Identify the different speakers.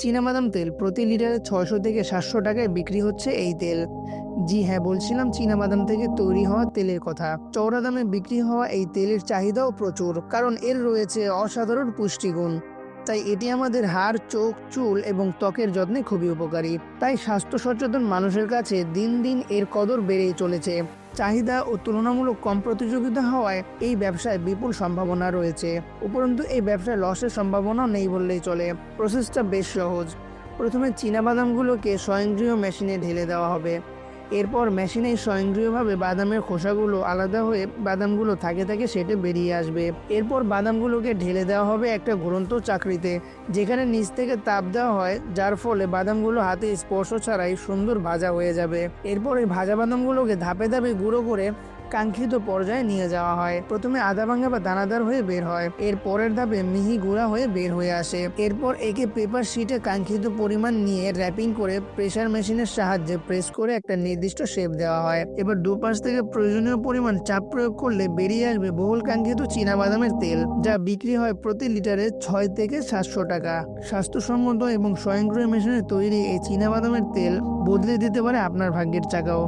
Speaker 1: চীনাবাদাম তেল প্রতি লিটারে ছয়শো থেকে সাতশো টাকায় বিক্রি হচ্ছে এই তেল। জি হ্যাঁ বলছিলাম চীনাবাদাম থেকে তৈরি হওয়া তেলের কথা। চওড়া দামে বিক্রি হওয়া এই তেলের চাহিদাও প্রচুর, কারণ এর রয়েছে অসাধারণ পুষ্টিগুণ। তাই এটি আমাদের হাড়, চোখ, চুল এবং ত্বকের যত্নে খুবই উপকারী। তাই স্বাস্থ্য সচেতন মানুষের কাছে দিন দিন এর কদর বেড়েই চলেছে। চাহিদা ও তুলনামূলক কম প্রতিযোগিতা হওয়ায় এই ব্যবসায় বিপুল সম্ভাবনা রয়েছে। উপরন্তু, এই ব্যবসায় লসের সম্ভাবনা নেই বললেই চলে। প্রসেসটা বেশ সহজ। প্রথমে চীনাবাদামগুলোকে স্বয়ংক্রিয় মেশিনে ঢেলে দেওয়া হবে। এরপর মেশিনে স্বয়ংক্রিয়ভাবে বাদামের খোসাগুলো আলাদা হয়ে বাদামগুলো থাকে থাকে সেটে বেরিয়ে আসবে। এরপর বাদামগুলোকে ঢেলে দেওয়া হবে একটা ঘুরন্ত চাকরিতে, যেখানে নিচ থেকে তাপ দেওয়া হয়, যার ফলে বাদামগুলো হাতে স্পর্শ ছাড়াই সুন্দর ভাজা হয়ে যাবে। এরপর এই ভাজা বাদামগুলোকে ধাপে ধাপে গুঁড়ো করে কাঙ্ক্ষিত পর্যায়ে নিয়ে যাওয়া হয়। প্রথমে আদা ভাঙা বা দানাদার হয়ে বের হয়। এর পরের ধাপে মিহি গুঁড়া হয়ে বের হয়ে আসে। এরপর একে পেপার শিটে কাঙ্ক্ষিত পরিমাণ নিয়ে র্যাপিং করে প্রেসার মেশিনের সাহায্যে প্রেস করে একটা নির্দিষ্ট শেপ দেওয়া হয়। এবার দুপাশ থেকে প্রয়োজনীয় পরিমাণ চাপ প্রয়োগ করলে বেরিয়ে আসবে বহুল কাঙ্ক্ষিত চীনাবাদামের তেল, যা বিক্রি হয় প্রতি লিটারে ছয় থেকে সাতশো টাকা। স্বাস্থ্যসম্মত এবং স্বয়ংক্রিয় মেশিনে তৈরি এই চীনাবাদামের তেল বদলে দিতে পারে আপনার ভাগ্যের চাকাও।